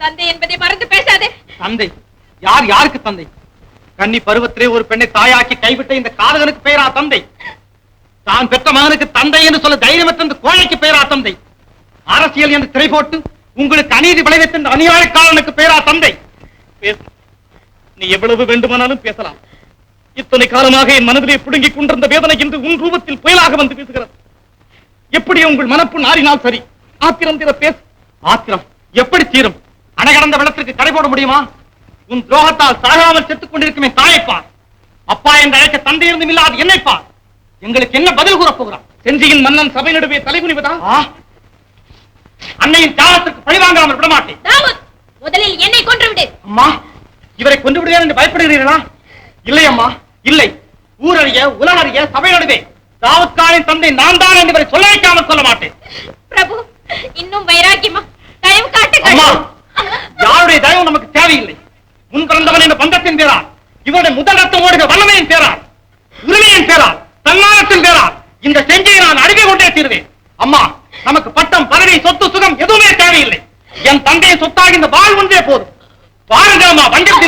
தந்தை என்பதை மறந்து பேசாதே. தந்தை. யார் யாருக்கு தந்தை? கன்னி பருவத்திலே ஒரு பெண்ணை தாயாக்கி கைவிட்ட இந்த காதகனுக்கு பெயரா தந்தை. தான் பெற்ற மகனுக்கு தந்தை என்று சொல்ல தைரியமற்ற இந்த கோழைக்கு பெயரா தந்தை. அரசியல் என்று திரை போட்டு உங்களுக்கு அநீதி விளைவித்த இந்த அநியாயக்காரனுக்கு பெயரா தந்தை. பேசு. நீ எவ்வளவு வேண்டுமானாலும் பேசலாம். இத்தனை காலமாக என் மனதிலே பிடுங்கிக் கொண்டிருந்த வேதனை இன்று உன் ரூபத்தில் புயலாக வந்து பேசுகிறது எப்படி உங்கள் மனப்பு நாறினால் சரி? ஆத்திரம் தீர பேசு. ஆத்திரம். எப்படி தீரும்? அணைகடந்த வெள்ளத்திற்கு கடை போட முடியுமா? உன் துரோகத்தால் சாகாமல் செத்துக் கொண்டிருக்கும் தாயைப்பார் அப்பா என்று அழைக்க தந்தை இருந்தும் இல்லாத என்னைப்பார் எங்களுக்கு என்ன பதில் கூறப் போகிறான் செஞ்சியின் மன்னன் சபை நடுவே தலைகுனிவதா அன்னையின் தியாகத்திற்கு பழிவாங்காமல் விடமாட்டேன். தாவூத் முதலில் என்னை கொன்று விடு அம்மா இவரை கொண்டு விடுவேன் என்று பயப்படுகிறீர்களா? இல்லை அம்மா இல்லை. ஊரறிய உலகறிய சபை நடுவே. தாவத்காரின் தந்தை நான் தான் என்று இவரை சொல்ல வைக்காமல் சொல்ல மாட்டேன். பிரபு இன்னும் வைராக்கியமா? தயவு அம்மா அவருடைய தயவு நமக்கு தேவையில்லை. முன் பிறந்தவன் என்ற பந்தத்தின் பேரால் இவருடைய முதல் ரத்தம் ஓடுகிற வல்லமையின் பேரால் உரிமையின் பேரால் தன்னாலத்தின் பேரால் இந்த செஞ்சையை நான் அருகே கொண்டே தீர்வேன். அம்மா நமக்கு பட்டம் பதவி சொத்து சுகம் எதுவுமே தேவையில்லை. என் தந்தையை சொத்தாக இந்த வாழ் ஒன்றே போதும். பாருங்க அம்மா வண்டில்